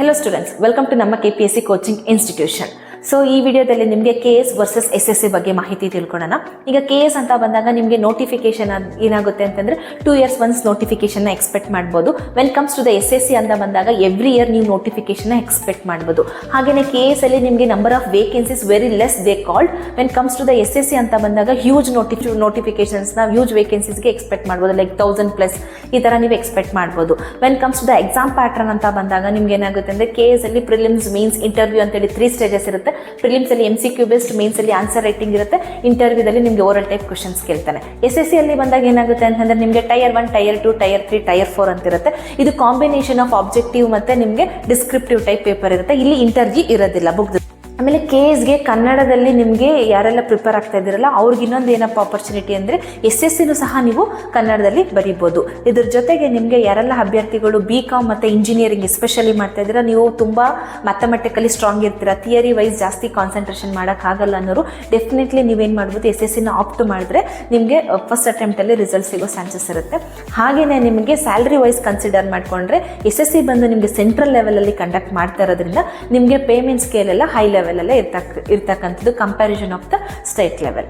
Hello students, welcome to Namma KPSC Coaching Institution. ಸಿ ಈ ವಿಡಿಯೋದಲ್ಲಿ ನಿಮಗೆ K S versus S S C ಬಗ್ಗೆ ಮಾಹಿತಿ ತಿಳ್ಕೊಳ್ಳೋಣ. ಈಗ ಕೆ ಎಸ್ ಅಂತ ಬಂದಾಗ ನಿಮಗೆ ನೋಟಿಫಿಕೇಶನ್ ಏನಾಗುತ್ತೆ ಅಂತಂದ್ರೆ two years once notification expect ಮಾಡ್ಬೋದು. When comes to the S S C ಅಂತ ಬಂದಾಗ ಎವ್ರಿ ಇಯರ್ ನೀವು ನೋಟಿಫಿಕೇಶನ್ ಎಕ್ಸ್ಪೆಕ್ಟ್ ಮಾಡ್ಬೋದು. ಹಾಗೆಯೇ ಕೆ ಎಸ್ ಅಲ್ಲಿ ನಿಮಗೆ number of vacancies very less they called when comes to the S S C ಅಂತ ಬಂದಾಗ ಹ್ಯೂಜ್ ನೋಟಿಫಿ ನೋಟಿಫಿಕೇಶನ್ಸ್ನ ಹ್ಯೂಜ್ ವೇಕೆನ್ಸೀಸ್ಗೆ ಎಕ್ಸ್ಪೆಕ್ಟ್ ಮಾಡ್ಬೋದು. ಲೈಕ್ ತೌಸಂಡ್ ಪ್ಲಸ್ ಈ ಥರ ನೀವು ಎಕ್ಸ್ಪೆಕ್ಟ್ ಮಾಡ್ಬೋದು. When comes to the exam pattern ಅಂತ ಬಂದಾಗ ನಿಮ್ಗೆ ಏನಾಗುತ್ತೆ ಅಂದರೆ ಕೆ ಎಸ್ ಅಲ್ಲಿ ಪ್ರಿಲಿಮ್ಸ್ ಮೀನ್ಸ್ ಇಂಟರ್ವ್ಯೂ ಅಂತೇಳಿ ತ್ರೀ ಸ್ಟೇಜಸ್ ಇರುತ್ತೆ. ಪ್ರಿಲಿಮ್ಸ್ ಅಲ್ಲಿ M C Q based mains ಅಲ್ಲಿ ಆನ್ಸರ್ ರೈಟಿಂಗ್ ಇರುತ್ತೆ. ಇಂಟರ್ವ್ಯೂದಲ್ಲಿ ನಿಮಗೆ ಓರಲ್ ಟೈಪ್ ಕ್ವಶನ್ಸ್ ಕೇಳ್ತಾನೆ ಎಸ್ ಎಸ್ ಸಿ ಅಲ್ಲಿ ಬಂದಾಗ ಏನಾಗುತ್ತೆ ಅಂತಂದ್ರೆ ನಿಮಗೆ tier one tier two tier three tier four ಅಂತ ಇರುತ್ತೆ. ಇದು ಕಾಂಬಿನೇಷನ್ ಆಫ್ ಆಬ್ಜೆಕ್ಟಿವ್ ಮತ್ತೆ ನಿಮಗೆ ಡಿಸ್ಕ್ರಿಪ್ಟಿವ್ ಟೈಪ್ ಪೇಪರ್ ಇರುತ್ತೆ. ಇಲ್ಲಿ ಇಂಟರ್ವ್ಯೂ ಇರೋದಿಲ್ಲ. ಬುಕ್ ಆಮೇಲೆ ಕೆ ಎಸ್ಗೆ ಕನ್ನಡದಲ್ಲಿ ನಿಮಗೆ ಯಾರೆಲ್ಲ ಪ್ರಿಪೇರ್ ಆಗ್ತಾ ಇದ್ದೀರಲ್ಲ, ಅವ್ರಿಗೆ ಇನ್ನೊಂದು ಏನಪ್ಪ ಆಪರ್ಚುನಿಟಿ ಅಂದರೆ ಎಸ್ ಎಸ್ ಸಿನೂ ಸಹ ನೀವು ಕನ್ನಡದಲ್ಲಿ ಬರೀಬೋದು. ಇದ್ರ ಜೊತೆಗೆ ನಿಮಗೆ ಯಾರೆಲ್ಲ ಅಭ್ಯರ್ಥಿಗಳು ಬಿ ಕಾಮ್ ಮತ್ತು ಇಂಜಿನಿಯರಿಂಗ್ ಎಸ್ಪೆಷಲಿ ಮಾಡ್ತಾ ಇದ್ದೀರಾ, ನೀವು ತುಂಬ ಮ್ಯಾಥಮೆಟಿಕಲಿ ಸ್ಟ್ರಾಂಗ್ ಇರ್ತೀರಾ ಥಿಯರಿ ವೈಸ್ ಜಾಸ್ತಿ ಕಾನ್ಸಂಟ್ರೇಷನ್ ಮಾಡೋಕ್ಕಾಗಲ್ಲ ಅನ್ನೋರು ಡೆಫಿನೆಟ್ಲಿ ನೀವೇನು ಮಾಡ್ಬೋದು ಎಸ್ ಎಸ್ ಸಿನ ಆಪ್ಟ್ ಮಾಡಿದ್ರೆ ನಿಮಗೆ ಫಸ್ಟ್ ಅಟೆಂಪ್ಟಲ್ಲಿ ರಿಸಲ್ಟ್ ಸಿಗೋ ಚಾನ್ಸಸ್ ಇರುತ್ತೆ. ಹಾಗೆಯೇ ನಿಮಗೆ ಸ್ಯಾಲ್ರಿ ವೈಸ್ ಕನ್ಸಿಡರ್ ಮಾಡಿಕೊಂಡ್ರೆ ಎಸ್ ಎಸ್ ಸಿ ಬಂದು ನಿಮಗೆ ಸೆಂಟ್ರಲ್ ಲೆವೆಲಲ್ಲಿ ಕಂಡಕ್ಟ್ ಮಾಡ್ತಾ ಇರೋದ್ರಿಂದ ನಿಮಗೆ ಪೇಮೆಂಟ್ ಸ್ಕೇಲ್ ಎಲ್ಲ ಹೈ ಲೆವೆಲಲ್ಲೇ ಇರ್ತಕ್ಕ ಇರ್ತಕ್ಕಂಥದ್ದು comparison of the state level